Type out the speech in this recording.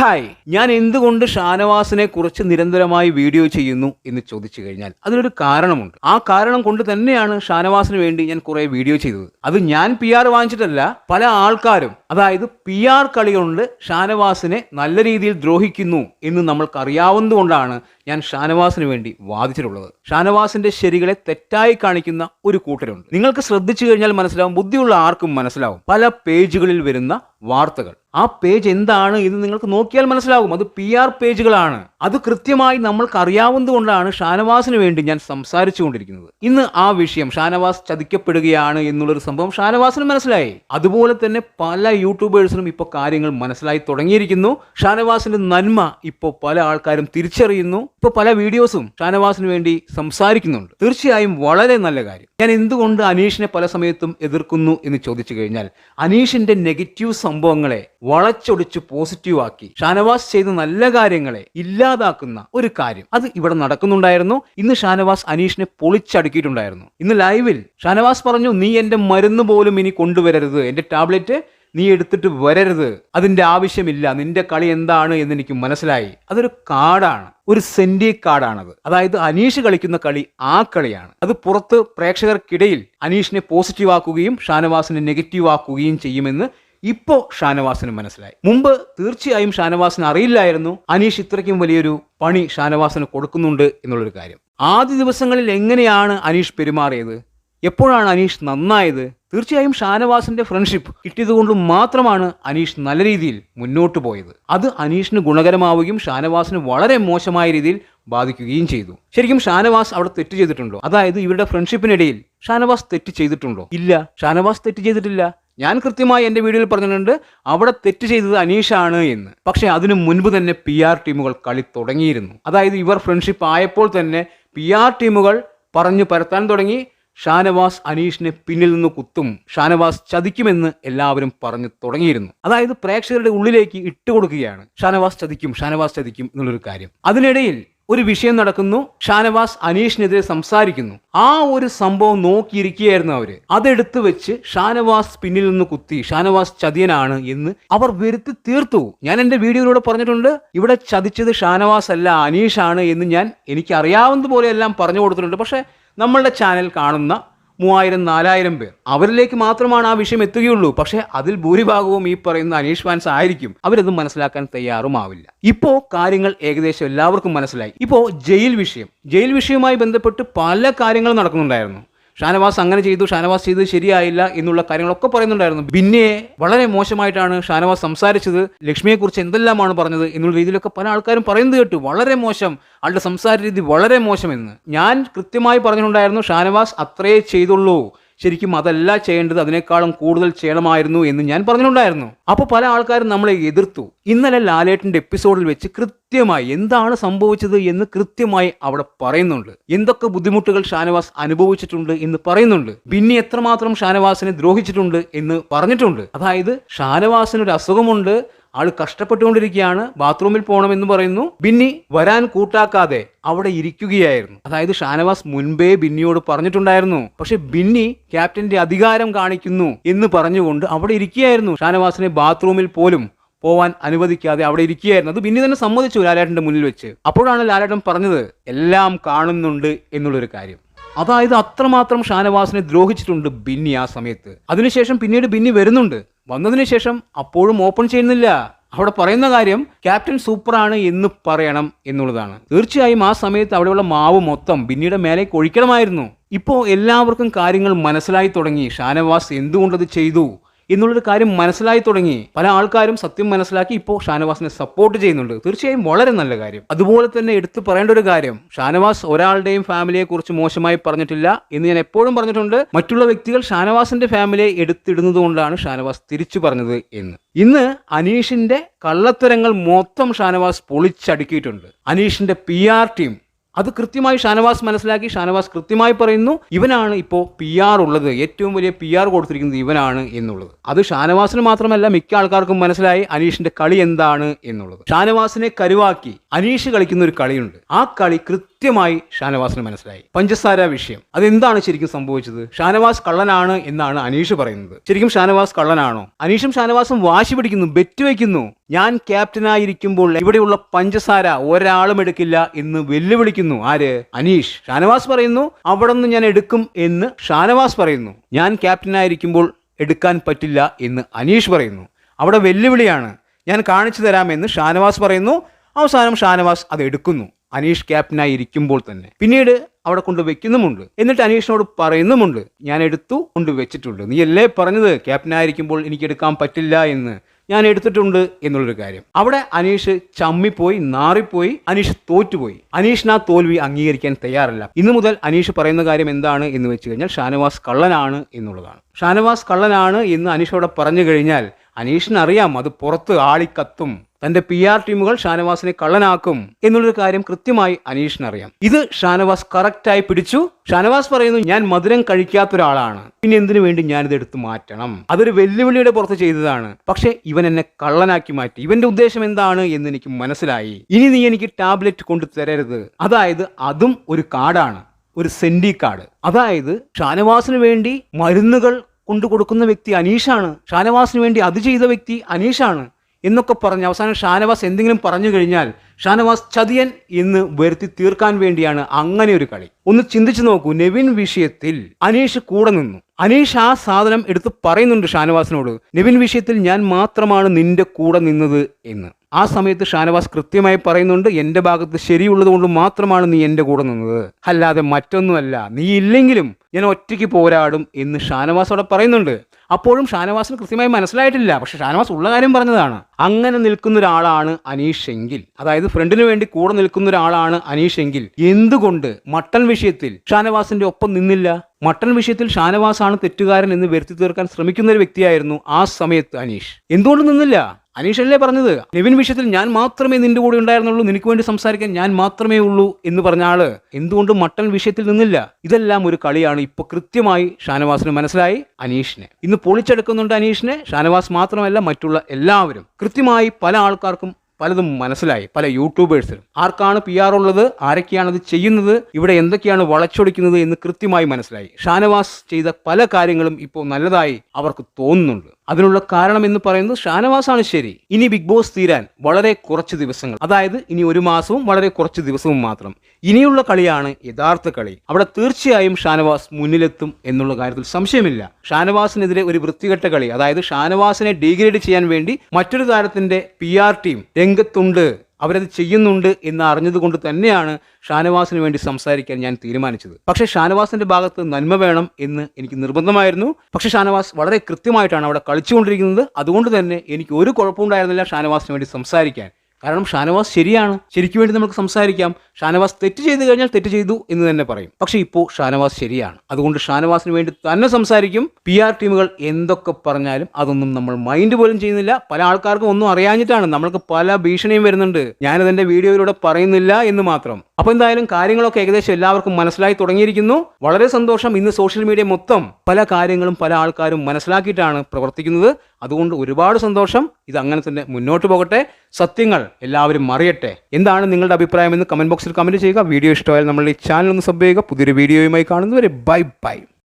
Hi ഞാൻ എന്തുകൊണ്ട് ഷാനവാസിനെ കുറിച്ച് നിരന്തരമായി വീഡിയോ ചെയ്യുന്നു എന്ന് ചോദിച്ചു കഴിഞ്ഞാൽ അതിനൊരു കാരണമുണ്ട്. ആ കാരണം കൊണ്ട് തന്നെയാണ് ഷാനവാസിന് വേണ്ടി ഞാൻ കുറെ വീഡിയോ ചെയ്തത്. അത് ഞാൻ പി ആർ വാങ്ങിച്ചിട്ടല്ല പല ആൾക്കാരും അതായത് പി ആർ കളി കൊണ്ട് ഷാനവാസിനെ നല്ല രീതിയിൽ ദ്രോഹിക്കുന്നു എന്ന് നമ്മൾക്ക് അറിയാവുന്നതുകൊണ്ടാണ് ഞാൻ ഷാനവാസിന് വേണ്ടി വാദിച്ചിട്ടുള്ളത്. ഷാനവാസിന്റെ ശരികളെ തെറ്റായി കാണിക്കുന്ന ഒരു കൂട്ടരുണ്ട്. നിങ്ങൾക്ക് ശ്രദ്ധിച്ചു കഴിഞ്ഞാൽ മനസ്സിലാവും ബുദ്ധിയുള്ള ആർക്കും മനസ്സിലാവും. പല പേജുകളിൽ വരുന്ന വാർത്തകൾ. ആ പേജ് എന്താണ് ഇത് നിങ്ങൾക്ക് നോക്കിയാൽ മനസ്സിലാകും. അത് പി ആർ പേജുകളാണ്. അത് കൃത്യമായി നമ്മൾക്ക് അറിയാവുന്നതുകൊണ്ടാണ് ഷാനവാസിന് വേണ്ടി ഞാൻ സംസാരിച്ചു കൊണ്ടിരിക്കുന്നത്. ഇന്ന് ആ വിഷയം ഷാനവാസ് ചതിക്കപ്പെടുകയാണ് എന്നുള്ളൊരു സംഭവം ഷാനവാസിന് മനസ്സിലായി. അതുപോലെ തന്നെ പല യൂട്യൂബേഴ്സിനും ഇപ്പോൾ കാര്യങ്ങൾ മനസ്സിലായി തുടങ്ങിയിരിക്കുന്നു. ഷാനവാസിന്റെ നന്മ ഇപ്പോൾ പല ആൾക്കാരും തിരിച്ചറിയുന്നു. ഇപ്പോൾ പല വീഡിയോസും ഷാനവാസിന് വേണ്ടി സംസാരിക്കുന്നുണ്ട്. തീർച്ചയായും വളരെ നല്ല കാര്യം. ഞാൻ എന്തുകൊണ്ട് അനീഷിനെ പല സമയത്തും എതിർക്കുന്നു എന്ന് ചോദിച്ചു കഴിഞ്ഞാൽ അനീഷിന്റെ നെഗറ്റീവ് സംഭവങ്ങളെ വളച്ചൊടിച്ച് പോസിറ്റീവ് ആക്കി ഷാനവാസ് ചെയ്ത നല്ല കാര്യങ്ങളെ ഇല്ലാതാക്കുന്ന ഒരു കാര്യം. അത് ഇവിടെ നടക്കുന്നുണ്ടായിരുന്നു. ഇന്ന് ഷാനവാസ് അനീഷിനെ പൊളിച്ചടുക്കിയിട്ടുണ്ടായിരുന്നു. ഇന്ന് ലൈവിൽ ഷാനവാസ് പറഞ്ഞു നീ എന്റെ മരുന്ന് പോലും ഇനി കൊണ്ടുവരരുത്. എന്റെ ടാബ്ലറ്റ് നീ എടുത്തിട്ട് വരരുത്. അതിന്റെ ആവശ്യമില്ല. നിന്റെ കളി എന്താണ് എന്ന് എനിക്ക് മനസ്സിലായി. അതൊരു കാർഡാണ്. ഒരു സെന്റി കാർഡാണത്. അതായത് അനീഷ് കളിക്കുന്ന കളി ആ കളിയാണ്. അത് പുറത്ത് പ്രേക്ഷകർക്കിടയിൽ അനീഷിനെ പോസിറ്റീവ് ആക്കുകയും ഷാനവാസിനെ നെഗറ്റീവ് ആക്കുകയും ചെയ്യുമെന്ന് ഇപ്പോൾ ഷാനവാസിന് മനസ്സിലായി. മുമ്പ് തീർച്ചയായും ഷാനവാസിന് അറിയില്ലായിരുന്നു. അനീഷ് ഇത്രയ്ക്കും വലിയൊരു പണി ഷാനവാസിന് കൊടുക്കുന്നുണ്ട് എന്നുള്ളൊരു കാര്യം. ആദ്യ ദിവസങ്ങളിൽ എങ്ങനെയാണ് അനീഷ് പെരുമാറിയത്? എപ്പോഴാണ് അനീഷ് നന്നായത്? തീർച്ചയായും ഷാനവാസിന്റെ ഫ്രണ്ട്ഷിപ്പ് കിട്ടിയതുകൊണ്ട് മാത്രമാണ് അനീഷ് നല്ല രീതിയിൽ മുന്നോട്ട് പോയത്. അത് അനീഷിന് ഗുണകരമാവുകയും ഷാനവാസിന് വളരെ മോശമായ രീതിയിൽ ബാധിക്കുകയും ചെയ്തു. ശരിക്കും ഷാനവാസ് അവിടെ തെറ്റ് ചെയ്തിട്ടുണ്ടോ? അതായത് ഇവരുടെ ഫ്രണ്ട്ഷിപ്പിനിടയിൽ ഷാനവാസ് തെറ്റ് ചെയ്തിട്ടുണ്ടോ? ഇല്ല. ഷാനവാസ് തെറ്റ് ചെയ്തിട്ടില്ല. ഞാൻ കൃത്യമായി എന്റെ വീഡിയോയിൽ പറഞ്ഞിട്ടുണ്ട് അവിടെ തെറ്റ് ചെയ്തത് അനീഷാണ് എന്ന്. പക്ഷേ അതിനു മുൻപ് തന്നെ പി ആർ ടീമുകൾ കളി തുടങ്ങിയിരുന്നു. അതായത് ഇവർ ഫ്രണ്ട്ഷിപ്പ് ആയപ്പോൾ തന്നെ പി ആർ ടീമുകൾ പറഞ്ഞു പരത്താൻ തുടങ്ങി. ഷാനവാസ് അനീഷിനെ പിന്നിൽ നിന്ന് കുത്തും ഷാനവാസ് ചതിക്കുമെന്ന് എല്ലാവരും പറഞ്ഞു തുടങ്ങിയിരുന്നു. അതായത് പ്രേക്ഷകരുടെ ഉള്ളിലേക്ക് ഇട്ടുകൊടുക്കുകയാണ് ഷാനവാസ് ചതിക്കും ഷാനവാസ് ചതിക്കും എന്നുള്ളൊരു കാര്യം. അതിനിടയിൽ ഒരു വിഷയം നടക്കുന്നു. ഷാനവാസ് അനീഷിനെതിരെ സംസാരിക്കുന്നു. ആ ഒരു സംഭവം നോക്കിയിരിക്കുകയായിരുന്നു അവർ. അതെടുത്ത് വെച്ച് ഷാനവാസ് പിന്നിൽ നിന്ന് കുത്തി ഷാനവാസ് ചതിയനാണ് എന്ന് അവർ വരുത്തി തീർത്തു. ഞാൻ എന്റെ വീഡിയോയിലൂടെ പറഞ്ഞിട്ടുണ്ട് ഇവിടെ ചതിച്ചത് ഷാനവാസ് അല്ല അനീഷാണ് എന്ന് ഞാൻ എനിക്ക് അറിയാവുന്നതുപോലെ എല്ലാം പറഞ്ഞു കൊടുത്തിട്ടുണ്ട്. പക്ഷേ നമ്മളുടെ ചാനൽ കാണുന്ന മൂവായിരം നാലായിരം പേർ. അവരിലേക്ക് മാത്രമാണ് ആ വിഷയം എത്തുകയുള്ളൂ. പക്ഷേ അതിൽ ഭൂരിഭാഗവും ഈ പറയുന്ന അനീഷ് ഫാൻസ് ആയിരിക്കും. അവരത് മനസ്സിലാക്കാൻ തയ്യാറുമാവില്ല. ഇപ്പോൾ കാര്യങ്ങൾ ഏകദേശം എല്ലാവർക്കും മനസ്സിലായി. ഇപ്പോൾ ജയിൽ വിഷയം. ജയിൽ വിഷയവുമായി ബന്ധപ്പെട്ട് പല കാര്യങ്ങളും നടക്കുന്നുണ്ടായിരുന്നു. ഷാനവാസ് അങ്ങനെ ചെയ്തു ഷാനവാസ് ചെയ്തത് ശരിയായില്ല എന്നുള്ള കാര്യങ്ങളൊക്കെ പറയുന്നുണ്ടായിരുന്നു. പിന്നെ വളരെ മോശമായിട്ടാണ് ഷാനവാസ് സംസാരിച്ചത്. ലക്ഷ്മിയെക്കുറിച്ച് എന്തെല്ലാമാണ് പറഞ്ഞത് എന്നുള്ള രീതിയിലൊക്കെ പല ആൾക്കാരും പറയുന്നത് കേട്ടു. വളരെ മോശം. ആളുടെ സംസാര രീതി വളരെ മോശമെന്ന് ഞാൻ കൃത്യമായി പറഞ്ഞിട്ടുണ്ടായിരുന്നു ഷാനവാസ് അത്രേ ചെയ്തുള്ളൂ. ശരിക്കും അതല്ല ചെയ്യേണ്ടത് അതിനേക്കാളും കൂടുതൽ ചെയ്യണമായിരുന്നു എന്ന് ഞാൻ പറഞ്ഞിട്ടുണ്ടായിരുന്നു. അപ്പോൾ പല ആൾക്കാരും നമ്മളെ എതിർത്തു. ഇന്നലെ ലാലേട്ടന്റെ എപ്പിസോഡിൽ വെച്ച് കൃത്യമായി എന്താണ് സംഭവിച്ചത് എന്ന് കൃത്യമായി അവിടെ പറയുന്നുണ്ട്. എന്തൊക്കെ ബുദ്ധിമുട്ടുകൾ ഷാനവാസ് അനുഭവിച്ചിട്ടുണ്ട് എന്ന് പറയുന്നുണ്ട്. ബിന്നി എത്രമാത്രം ഷാനവാസിനെ ദ്രോഹിച്ചിട്ടുണ്ട് എന്ന് പറഞ്ഞിട്ടുണ്ട്. അതായത് ഷാനവാസിന് ഒരു അസുഖമുണ്ട് ആൾ കഷ്ടപ്പെട്ടുകൊണ്ടിരിക്കുകയാണ് ബാത്റൂമിൽ പോകണം എന്ന് പറയുന്നു. ബിന്നി വരാൻ കൂട്ടാക്കാതെ അവിടെ ഇരിക്കുകയായിരുന്നു. അതായത് ഷാനവാസ് മുൻപേ ബിന്നിയോട് പറഞ്ഞിട്ടുണ്ടായിരുന്നു പക്ഷെ ബിന്നി ക്യാപ്റ്റന്റെ അധികാരം കാണിക്കുന്നു എന്ന് പറഞ്ഞുകൊണ്ട് അവിടെ ഇരിക്കുകയായിരുന്നു. ഷാനവാസിനെ ബാത്റൂമിൽ പോലും പോവാൻ അനുവദിക്കാതെ അവിടെ ഇരിക്കുകയായിരുന്നു. അത് ബിന്നി തന്നെ സമ്മതിച്ചു ലാലേട്ടന്റെ മുന്നിൽ വെച്ച്. അപ്പോഴാണ് ലാലേട്ടൻ പറഞ്ഞത് എല്ലാം കാണുന്നുണ്ട് എന്നുള്ളൊരു കാര്യം. അതായത് അത്രമാത്രം ഷാനവാസിനെ ദ്രോഹിച്ചിട്ടുണ്ട് ബിന്നി ആ സമയത്ത്. അതിനുശേഷം പിന്നീട് ബിന്നി വരുന്നുണ്ട്. വന്നതിന് ശേഷം അപ്പോഴും ഓപ്പൺ ചെയ്യുന്നില്ല. അവിടെ പറയുന്ന കാര്യം ക്യാപ്റ്റൻ സൂപ്പറാണ് എന്ന് പറയണം എന്നുള്ളതാണ്. തീർച്ചയായും ആ സമയത്ത് അവിടെയുള്ള മാവ് മൊത്തം ബിന്നിയുടെ മേലേക്ക് ഒഴിക്കണമായിരുന്നു. ഇപ്പോൾ എല്ലാവർക്കും കാര്യങ്ങൾ മനസ്സിലായി തുടങ്ങി. ഷാനവാസ് എന്തുകൊണ്ടത് ചെയ്തു? എന്നുള്ളൊരു കാര്യം മനസ്സിലായി തുടങ്ങി പല ആൾക്കാരും സത്യം മനസ്സിലാക്കി ഇപ്പോൾ ഷാനവാസിനെ സപ്പോർട്ട് ചെയ്യുന്നുണ്ട്. തീർച്ചയായും വളരെ നല്ല കാര്യം. അതുപോലെ തന്നെ എടുത്തു പറയേണ്ട ഒരു കാര്യം ഷാനവാസ് ഒരാളുടെയും ഫാമിലിയെ കുറിച്ച് മോശമായി പറഞ്ഞിട്ടില്ല എന്ന് ഞാൻ എപ്പോഴും പറഞ്ഞിട്ടുണ്ട്. മറ്റുള്ള വ്യക്തികൾ ഷാനവാസിന്റെ ഫാമിലിയെ എടുത്തിടുന്നത് കൊണ്ടാണ് ഷാനവാസ് തിരിച്ചു പറഞ്ഞത് എന്ന്. ഇന്ന് അനീഷിന്റെ കള്ളത്തരങ്ങൾ മൊത്തം ഷാനവാസ് പൊളിച്ചടുക്കിയിട്ടുണ്ട്. അനീഷിന്റെ പി ആർ ടീം അത് കൃത്യമായി ഷാനവാസ് മനസ്സിലാക്കി ഷാനവാസ് കൃത്യമായി പറയുന്നു ഇവനാണ് ഇപ്പോൾ പി ആർ ഉള്ളത് ഏറ്റവും വലിയ പി ആർ കൊടുത്തിരിക്കുന്നത് ഇവനാണ് എന്നുള്ളത്. അത് ഷാനവാസിന് മാത്രമല്ല മിക്ക ആൾക്കാർക്കും മനസ്സിലായി അനീഷിന്റെ കളി എന്താണ് എന്നുള്ളത്. ഷാനവാസിനെ കരുവാക്കി അനീഷ് കളിക്കുന്ന ഒരു കളിയുണ്ട്. ആ കളി കൃത്യമായി ഷാനവാസിന് മനസ്സിലായി. പഞ്ചസാര വിഷയം. അതെന്താണ് ശരിക്കും സംഭവിച്ചത്? ഷാനവാസ് കള്ളനാണ് എന്നാണ് അനീഷ് പറയുന്നത്. ശരിക്കും ഷാനവാസ് കള്ളനാണോ? അനീഷും ഷാനവാസും വാശി പിടിക്കുന്നു ബെറ്റ് വയ്ക്കുന്നു ഞാൻ ക്യാപ്റ്റനായിരിക്കുമ്പോൾ ഇവിടെയുള്ള പഞ്ചസാര ഒരാളും എടുക്കില്ല എന്ന് വെല്ലുവിളിക്കുന്നു. ആര്? അനീഷ്. ഷാനവാസ് പറയുന്നു അവിടെ നിന്ന് ഞാൻ എടുക്കും എന്ന് ഷാനവാസ് പറയുന്നു. ഞാൻ ക്യാപ്റ്റനായിരിക്കുമ്പോൾ എടുക്കാൻ പറ്റില്ല എന്ന് അനീഷ് പറയുന്നു. അവിടെ വെല്ലുവിളിയാണ്. ഞാൻ കാണിച്ചു തരാമെന്ന് ഷാനവാസ് പറയുന്നു. അവസാനം ഷാനവാസ് അത് എടുക്കുന്നു. അനീഷ് ക്യാപ്റ്റനായി ഇരിക്കുമ്പോൾ തന്നെ. പിന്നീട് അവിടെ കൊണ്ട് വെക്കുന്നുമുണ്ട്. എന്നിട്ട് അനീഷിനോട് പറയുന്നുമുണ്ട് ഞാൻ എടുത്തു കൊണ്ട് വെച്ചിട്ടുണ്ട്. നീ അല്ലേ പറഞ്ഞത് ക്യാപ്റ്റനായിരിക്കുമ്പോൾ എനിക്ക് എടുക്കാൻ പറ്റില്ല എന്ന്? ഞാൻ എടുത്തിട്ടുണ്ട് എന്നുള്ളൊരു കാര്യം. അവിടെ അനീഷ് ചമ്മിപ്പോയി നാറിപ്പോയി അനീഷ് തോറ്റുപോയി. അനീഷിന് ആ തോൽവി അംഗീകരിക്കാൻ തയ്യാറല്ല. ഇന്നു മുതൽ അനീഷ് പറയുന്ന കാര്യം എന്താണ് എന്ന് വെച്ച് കഴിഞ്ഞാൽ ഷാനവാസ് കള്ളനാണ് എന്നുള്ളതാണ്. ഷാനവാസ് കള്ളനാണ് എന്ന് അനീഷ് അവിടെ പറഞ്ഞു കഴിഞ്ഞാൽ അനീഷിന് അറിയാം അത് പുറത്ത് ആളിക്കത്തും. തന്റെ പി ആർ ടീമുകൾ ഷാനവാസിനെ കള്ളനാക്കും എന്നുള്ളൊരു കാര്യം കൃത്യമായി അനീഷിന് അറിയാം ഇത് ഷാനവാസ് കറക്റ്റായി പിടിച്ചു. ഷാനവാസ് പറയുന്നു ഞാൻ മധുരം കഴിക്കാത്ത ഒരാളാണ് പിന്നെ എന്തിനു വേണ്ടി ഞാനിത് എടുത്തു മാറ്റണം? അതൊരു വെല്ലുവിളിയുടെ പുറത്ത് ചെയ്തതാണ്. പക്ഷെ ഇവൻ എന്നെ കള്ളനാക്കി മാറ്റി. ഇവന്റെ ഉദ്ദേശം എന്താണ് എന്ന് എനിക്ക് മനസ്സിലായി. ഇനി നീ എനിക്ക് ടാബ്ലറ്റ് കൊണ്ടു തരരുത്. അതായത് അതും ഒരു കാർഡാണ്. ഒരു സെൻഡി കാർഡ്. അതായത് ഷാനവാസിന് വേണ്ടി മരുന്നുകൾ കൊണ്ടു കൊടുക്കുന്ന വ്യക്തി അനീഷാണ്. ഷാനവാസിന് വേണ്ടി അത് ചെയ്ത വ്യക്തി അനീഷാണ് എന്നൊക്കെ പറഞ്ഞ് അവസാനം ഷാനവാസ് എന്തെങ്കിലും പറഞ്ഞു കഴിഞ്ഞാൽ ഷാനവാസ് ചതിയൻ എന്ന് വരുത്തി തീർക്കാൻ വേണ്ടിയാണ് അങ്ങനെ ഒരു കളി. ഒന്ന് ചിന്തിച്ചു നോക്കൂ നെവിൻ വിഷയത്തിൽ അനീഷ് കൂടെ നിന്നു. അനീഷ് ആ സാധനം എടുത്ത് പറയുന്നുണ്ട് ഷാനവാസിനോട് നെവിൻ വിഷയത്തിൽ ഞാൻ മാത്രമാണ് നിന്റെ കൂടെ നിന്നത് എന്ന്. ആ സമയത്ത് ഷാനവാസ് കൃത്യമായി പറയുന്നുണ്ട് എന്റെ ഭാഗത്ത് ശരിയുള്ളത് കൊണ്ട് മാത്രമാണ് നീ എന്റെ കൂടെ നിന്നത്. അല്ലാതെ മറ്റൊന്നുമല്ല നീ ഇല്ലെങ്കിലും ഞാൻ ഒറ്റയ്ക്ക് പോരാടും എന്ന് ഷാനവാസ് അവിടെ പറയുന്നുണ്ട്. അപ്പോഴും ഷാനവാസിന് കൃത്യമായി മനസ്സിലായിട്ടില്ല. പക്ഷെ ഷാനവാസ് ഉള്ള കാര്യം പറഞ്ഞതാണ്. അങ്ങനെ നിൽക്കുന്ന ഒരാളാണ് അനീഷ് എങ്കിൽ അതായത് ഫ്രണ്ടിന് വേണ്ടി കൂടെ നിൽക്കുന്ന ഒരാളാണ് അനീഷ് എങ്കിൽ എന്തുകൊണ്ട് മട്ടൺ വിഷയത്തിൽ ഷാനവാസിന്റെ ഒപ്പം നിന്നില്ല? മട്ടൺ വിഷയത്തിൽ ഷാനവാസാണ് തെറ്റുകാരൻ എന്ന് വരുത്തി തീർക്കാൻ ശ്രമിക്കുന്ന ഒരു വ്യക്തിയായിരുന്നു ആ സമയത്ത് അനീഷ്. എന്തുകൊണ്ട് നിന്നില്ല? അനീഷ് അല്ലേ പറഞ്ഞത്? നെവിൻ വിഷയത്തിൽ ഞാൻ മാത്രമേ നിന്റെ കൂടെ ഉണ്ടായിരുന്നുള്ളൂ നിനക്ക് വേണ്ടി സംസാരിക്കാൻ ഞാൻ മാത്രമേ ഉള്ളൂ എന്ന് പറഞ്ഞ ആൾ. എന്തുകൊണ്ട് മട്ടൺ വിഷയത്തിൽ നിന്നില്ല. ഇതെല്ലാം ഒരു കളിയാണ്. ഇപ്പൊ കൃത്യമായി ഷാനവാസിന് മനസ്സിലായി അനീഷിനെ. ഇന്ന് പൊളിച്ചെടുക്കുന്നുണ്ട് അനീഷിനെ. ഷാനവാസ് മാത്രമല്ല മറ്റുള്ള എല്ലാവരും. കൃത്യമായി പല ആൾക്കാർക്കും പലതും മനസ്സിലായി. പല യൂട്യൂബേഴ്സിനും. ആർക്കാണ് പി ആർ ഉള്ളത്? ആരൊക്കെയാണ് അത് ചെയ്യുന്നത്? ഇവിടെ എന്തൊക്കെയാണ് വളച്ചൊടിക്കുന്നത് എന്ന് കൃത്യമായി മനസ്സിലായി. ഷാനവാസ് ചെയ്ത പല കാര്യങ്ങളും ഇപ്പോൾ നല്ലതായി അവർക്ക് തോന്നുന്നുണ്ട്. അതിനുള്ള കാരണം എന്ന് പറയുന്നത് ഷാനവാസാണ് ശരി. ഇനി ബിഗ് ബോസ് തീരാൻ വളരെ കുറച്ച് ദിവസങ്ങൾ. അതായത് ഇനി ഒരു മാസവും വളരെ കുറച്ച് ദിവസവും മാത്രം. ഇനിയുള്ള കളിയാണ് യഥാർത്ഥ കളി. അവിടെ തീർച്ചയായും ഷാനവാസ് മുന്നിലെത്തും എന്നുള്ള കാര്യത്തിൽ സംശയമില്ല. ഷാനവാസിനെതിരെ ഒരു വൃത്തികെട്ട കളി. അതായത് ഷാനവാസിനെ ഡീഗ്രേഡ് ചെയ്യാൻ വേണ്ടി മറ്റൊരു താരത്തിന്റെ പി ടീം രംഗത്തുണ്ട്. അവരത് ചെയ്യുന്നുണ്ട് എന്ന് അറിഞ്ഞതുകൊണ്ട് തന്നെയാണ് ഷാനവാസിന് വേണ്ടി സംസാരിക്കാൻ ഞാൻ തീരുമാനിച്ചത്. പക്ഷേ ഷാനവാസിന്റെ ഭാഗത്ത് നന്മ വേണം എന്ന് എനിക്ക് നിർബന്ധമായിരുന്നു. പക്ഷേ ഷാനവാസ് വളരെ കൃത്യമായിട്ടാണ് അവിടെ കളിച്ചുകൊണ്ടിരിക്കുന്നത്. അതുകൊണ്ട് തന്നെ എനിക്ക് ഒരു കുഴപ്പമുണ്ടായിരുന്നില്ല ഷാനവാസിന് വേണ്ടി സംസാരിക്കാൻ. കാരണം ഷാനവാസ് ശരിയാണ്. ശരിക്കു വേണ്ടി നമുക്ക് സംസാരിക്കാം. ഷാനവാസ് തെറ്റ് ചെയ്തു കഴിഞ്ഞാൽ തെറ്റ് ചെയ്തു എന്ന് തന്നെ പറയും. പക്ഷെ ഇപ്പോൾ ഷാനവാസ് ശരിയാണ്. അതുകൊണ്ട് ഷാനവാസിന് വേണ്ടി തന്നെ സംസാരിക്കും. പി ആർ ടീമുകൾ എന്തൊക്കെ പറഞ്ഞാലും അതൊന്നും നമ്മൾ മൈൻഡ് പോലും ചെയ്യുന്നില്ല. പല ആൾക്കാർക്കും ഒന്നും അറിയാഞ്ഞിട്ടാണ്. നമ്മൾക്ക് പല ഭീഷണിയും വരുന്നുണ്ട്. ഞാനതെന്റെ വീഡിയോയിലൂടെ പറയുന്നില്ല എന്ന് മാത്രം. അപ്പോൾ എന്തായാലും കാര്യങ്ങളൊക്കെ ഏകദേശം എല്ലാവർക്കും മനസ്സിലായി തുടങ്ങിയിരിക്കുന്നു. വളരെ സന്തോഷം. ഇന്ന് സോഷ്യൽ മീഡിയ മൊത്തം പല കാര്യങ്ങളും പല ആൾക്കാരും മനസ്സിലാക്കിയിട്ടാണ് പ്രവർത്തിക്കുന്നത്. അതുകൊണ്ട് ഒരുപാട് സന്തോഷം. ഇത് അങ്ങനെ തന്നെ മുന്നോട്ട് പോകട്ടെ. സത്യങ്ങൾ എല്ലാവരും അറിയട്ടെ എന്താണ് നിങ്ങളുടെ അഭിപ്രായം എന്ന് കമന്റ് ബോക്സിൽ കമന്റ് ചെയ്യുക. വീഡിയോ ഇഷ്ടമായാൽ നമ്മൾ ഈ ചാനൽ ഒന്ന് സബ് ചെയ്യുക. പുതിയൊരു വീഡിയോയുമായി കാണുന്നവരെ ബൈ ബൈ.